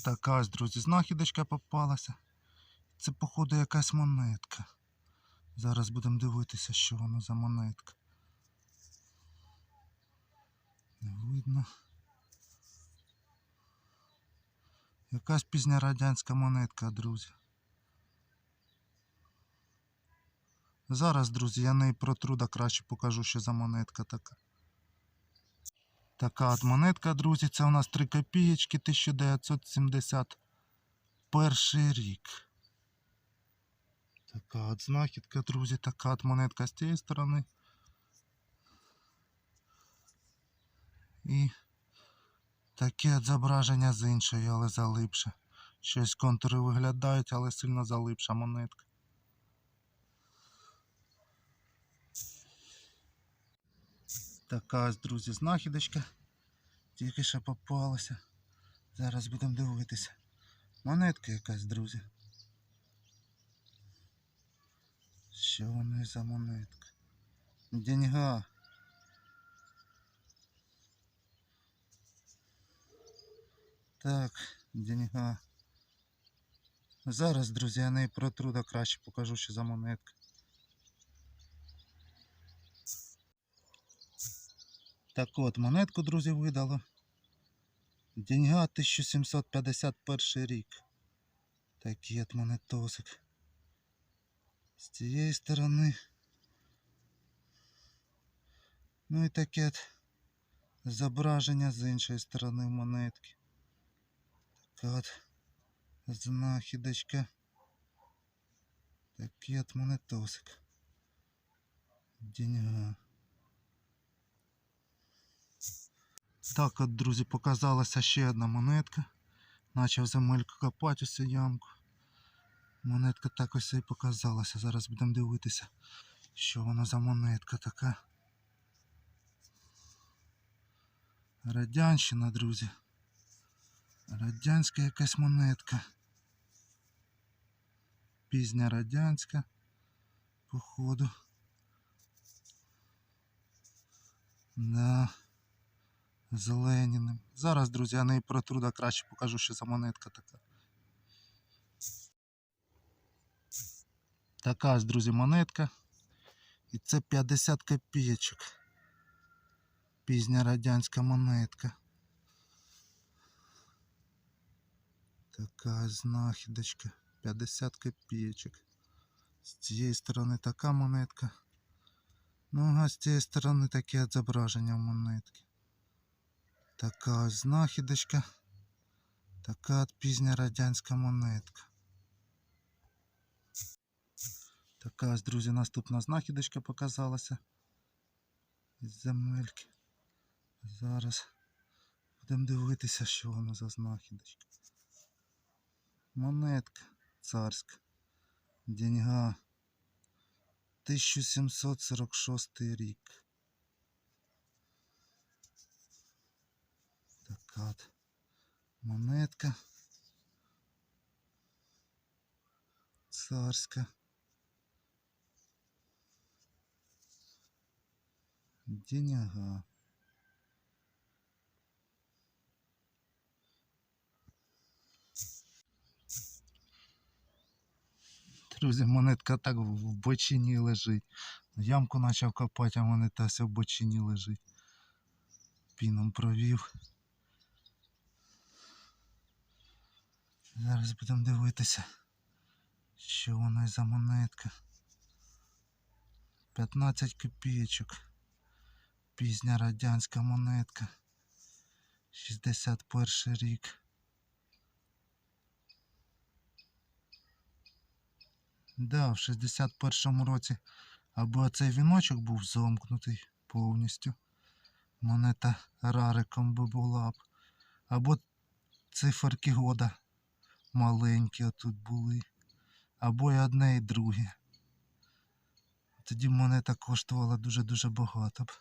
Така ось, друзі, знахідочка попалася. Це, походу, якась монетка. Зараз будемо дивитися, що воно за монетка. Не видно. Якась пізня радянська монетка, друзі. Зараз, друзі, я неї протру, да краще покажу, що за монетка така. Така от монетка, друзі, це у нас 3 копієчки 1971 рік. Така от знахідка, друзі, така от монетка з цієї сторони. І таке от зображення з іншої, але залипше. Щось контури виглядають, але сильно залипша монетка. Така друзі, знахідочка. Тільки що попалася. Зараз будемо дивитися. Монетка якась, друзі. Що воно за монетка? Деньга. Так, деньга. Зараз, друзі, я неї протру, да краще покажу, що за монетка. Так от, монетку, друзі, видало. Деньга 1751 рік. Такий от монетосик. З цієї сторони. Ну і таке от зображення з іншої сторони монетки. Така от знахідочка. Такий от монетосик. Деньга. Так от, друзі, показалася ще одна монетка. Начав земельку копати цю ямку. Монетка так ось і показалася. Зараз будемо дивитися, що вона за монетка така. Радянщина, друзі. Радянська якась монетка. Пізня радянська, походу. Да. З Леніним. Зараз, друзі, я неї протру, да краще покажу, що за монетка така. Така ось, друзі, монетка. І це 50 копійочок. Пізня радянська монетка. Така знахідочка. 50 копійочок. З цієї сторони така монетка. Ну, а з цієї сторони таке от зображення монетки. Така ось знахідочка. Така от пізня радянська монетка. Така ось, друзі, наступна знахідочка показалася. Із земельки. Зараз будемо дивитися, що воно за знахідочка. Монетка царська. Деньга. 1746 рік. Така монетка. Царська. Деньга. Друзі, монетка так в бочині лежить. Ямку почав копати, а монета вся в бочині лежить. Піном провів. Зараз будемо дивитися, що воно за монетка. 15 копійочок. Пізня радянська монетка. 61 рік. Да, в 61-му році або цей віночок був замкнутий повністю. Монета рариком би була б. Або циферки года маленькі отут були. Або і одне, і друге. Тоді монета коштувала дуже-дуже багато б.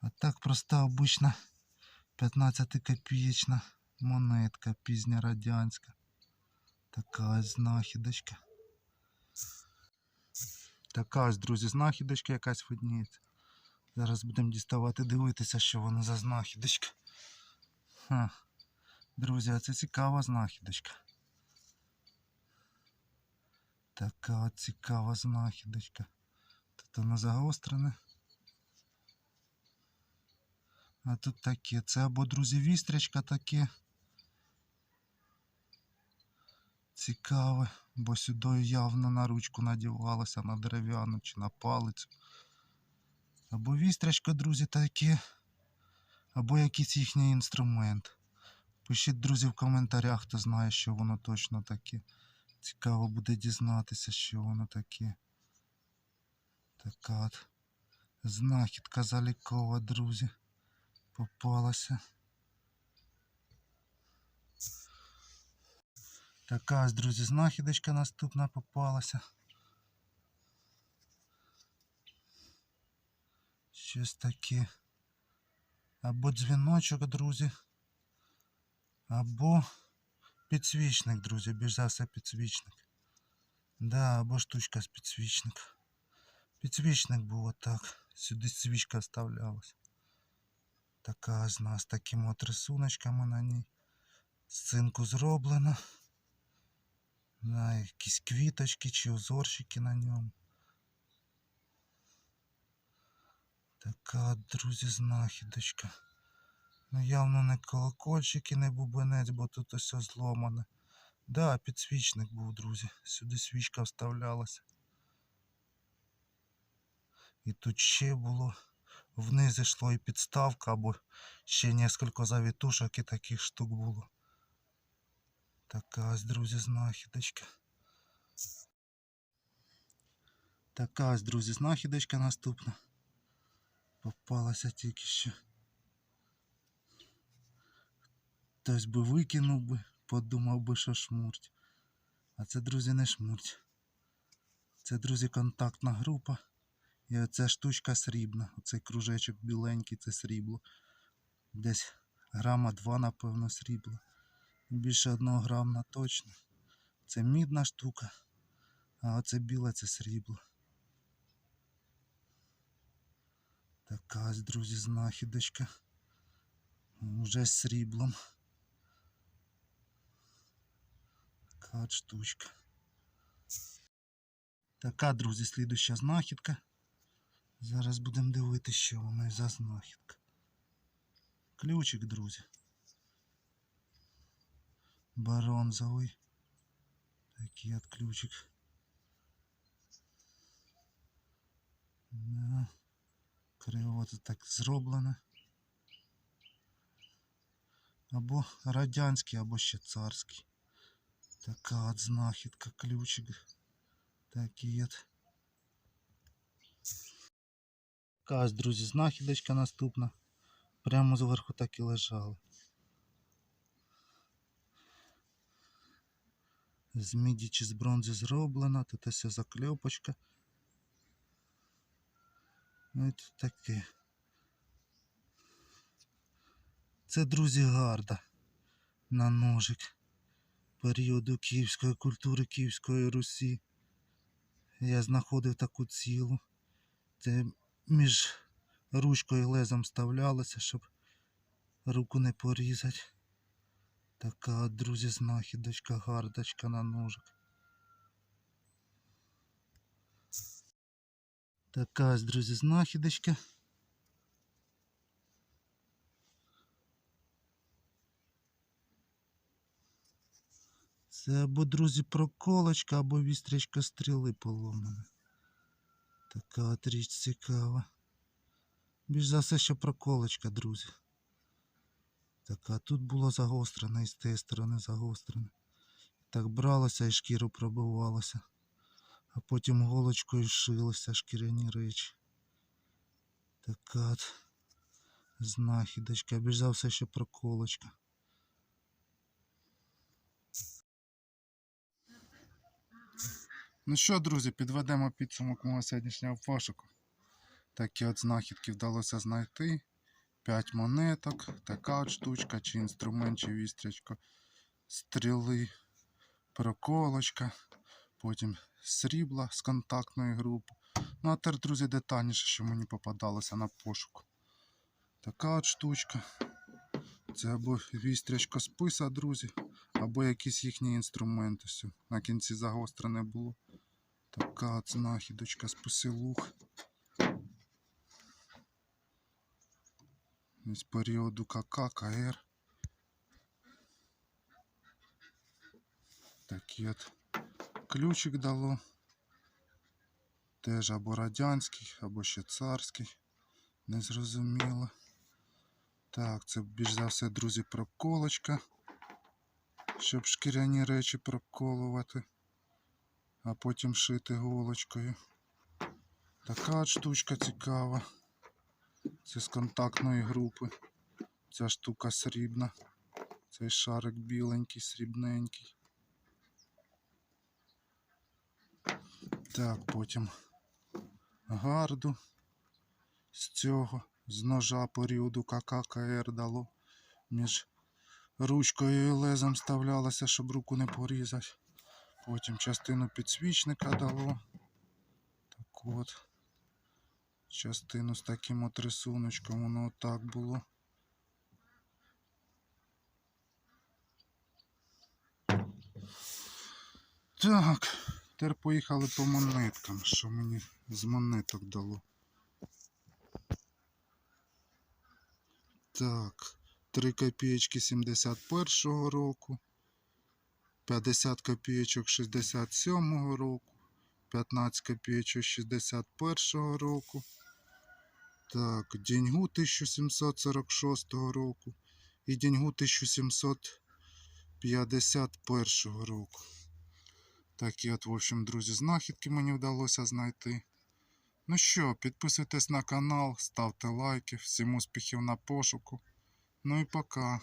А так проста обична 15 копієчна монетка пізня радянська. Така ось знахідочка. Така ось, друзі, знахідочка якась видніється. Зараз будемо діставати, дивитися, що воно за знахідочка. Ха. Друзі, а це цікава знахідочка. Така цікава знахідочка. Тут воно загострене. А тут таке. Це або, друзі, вістрячка таке. Цікаве, бо сюди явно на ручку надівалося, на дерев'яну чи на палицю. Або вістрячка, друзі, таке, або якийсь їхній інструмент. Пишіть, друзі, в коментарях, хто знає, що воно точно таке. Цікаво буде дізнатися, що воно таке. Така от знахідка залікова, друзі. Попалася. Така ось, друзі, знахідочка наступна попалася. Щось таке. Або дзвіночок, друзі. Або підсвічник, друзі. Більш за все підсвічник. Да, або штучка з підсвічника. Підсвічник був отак. Сюди свічка вставлялась. Така ось у нас з такими от рисуночками на ній. З цинку зроблена. На якісь квіточки чи узорчики на ньому. Така, от, друзі, знахідочка. Ну, явно не колокольчик і не бубенець, бо тут ось зломане. Да, підсвічник був, друзі. Сюди свічка вставлялася. І тут ще було. Вниз йшло і підставка, або ще несколько завітушок і таких штук було. Така ось, друзі, знахідочка. Така ось, друзі, знахідочка наступна. Попалася тільки що. Хтось би викинув би, подумав би, що шмурть. А це, друзі, не шмурть. Це, друзі, контактна група. І оця штучка срібна. Оцей кружечок біленький це срібло. Десь грама два, напевно, срібла. Більше одного грамна точно. Це мідна штука, а оце біле це срібло. Така ось, друзі, знахідочка. Уже з сріблом. от штучка. Така, друзі, слідуща знахідка. Зараз будемо дивитися, що воно за знахідка. Ключик, друзі. Бронзовий. Такий от ключик. Да. Криво це так зроблено. Або радянський, або ще царський. Така от знахідка, ключик. Такий от. Така ось, друзі, знахідочка наступна. Прямо зверху так і лежали. З міді чи з бронзи зроблена, тут ось закльопочка. Ну і тут таке. Це, друзі, гарда на ножик періоду київської культури Київської Русі. Я знаходив таку цілу. Це між ручкою і лезом вставлялося, щоб руку не порізати. Така, друзі, знахідочка, гардочка на ножик. Така друзі, знахідочка. Це або, друзі, проколочка, або вістрячка стріли поломана. Така от річ цікава. Більш за все, що проколочка, друзі. Така, тут було загострене і з тієї сторони загострене. Так бралося і шкіру пробивалося. А потім голочкою шилося шкіряні речі. Така от знахідочка. Більш за все, що проколочка. Ну що, друзі, підведемо підсумок мого сьогоднішнього пошуку. Такі от знахідки вдалося знайти. 5 монеток, така от штучка, чи інструмент, чи вістрячко, стріли, проколочка, потім срібла з контактної групи. Ну а тепер, друзі, детальніше, що мені попадалося на пошук. Така от штучка. Це або вістрячка списа, друзі, або якісь їхні інструменти. На кінці загострене було. Така от знахідочка списилух. З періоду КК, КР. Такий от ключик дало. Теж або радянський, або ще царський. Незрозуміло. Так, це більш за все, друзі, проколочка. Щоб шкіряні речі проколувати, а потім шити голочкою. Така штучка цікава. Це з контактної групи. Ця штука срібна. Цей шарик біленький, срібненький. Так, потім гарду з цього, з ножа періоду КККР дало. Між ручкою і лезом вставлялося, щоб руку не порізати. Потім частину підсвічника дало. Так от. Частину з таким от рисуночком, воно отак було. Так, тепер поїхали по монеткам, що мені з монеток дало. Так, 3 копеечки 71-го року, 50 копеечок 67-го року, 15 копеечок 61-го року. Так, деньгу 1746 року і деньгу 1751 року. Такі от, в общем, друзі, знахідки мені вдалося знайти. Ну що, підписуйтесь на канал, ставте лайки, всім успіхів на пошуку. Ну і пока.